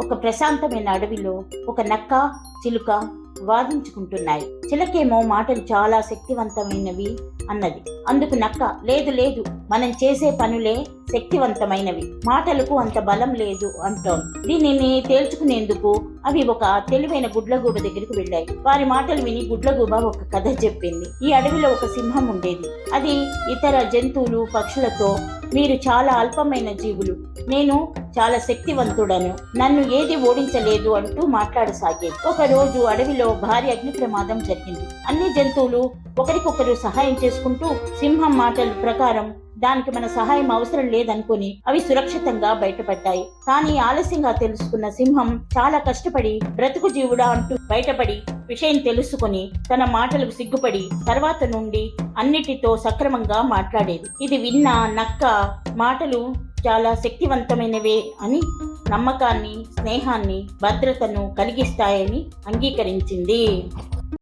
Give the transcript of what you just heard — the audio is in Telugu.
ఒక ప్రశాంతమైన అడవిలో ఒక నక్క చిలుక వాదించుకుంటున్నాయి. చిలకేమో మాటలు చాలా శక్తివంతమైనవి అన్నది. అందుకు నక్క లేదు లేదు మనం చేసే పనులే శక్తివంతమైనవి. మాటలకు అంత బలం లేదు అంటోంది. దీనిని తేల్చుకునేందుకు అవి ఒక తెలివైన గుడ్లగూబ దగ్గరికి వెళ్ళాయి. వారి మాటలు విని గుడ్లగూబ ఒక కథ చెప్పింది. ఈ అడవిలో ఒక సింహం ఉండేది. అది ఇతర జంతువులు పక్షులతో మీరు చాలా అల్పమైన జీవులు. నేను చాలా శక్తివంతుడను. నన్ను ఏది ఓడించలేదు అంటూ మాట్లాడసాగేది ఒకరోజు అడవిలో భారీ అగ్ని ప్రమాదం జరిగింది. అన్ని జంతువులు ఒకరికొకరు సహాయం చేసుకుంటూ సింహం మాటల ప్రకారం దానికి మన సహాయం అవసరం లేదనుకుని అవి సురక్షితంగా బయటపడ్డాయి. కానీ ఆలస్యంగా తెలుసుకున్న సింహం చాలా కష్టపడి బ్రతుకు జీవుడా అంటూ బయటపడి విషయం తెలుసుకుని తన మాటలకు సిగ్గుపడి తర్వాత నుండి అన్నిటితో సక్రమంగా మాట్లాడేది. ఇది విన్న నక్క మాటలు చాలా శక్తివంతమైనవే అని నమ్మకాన్ని స్నేహాన్ని భద్రతను కలిగిస్తాయని అంగీకరించింది.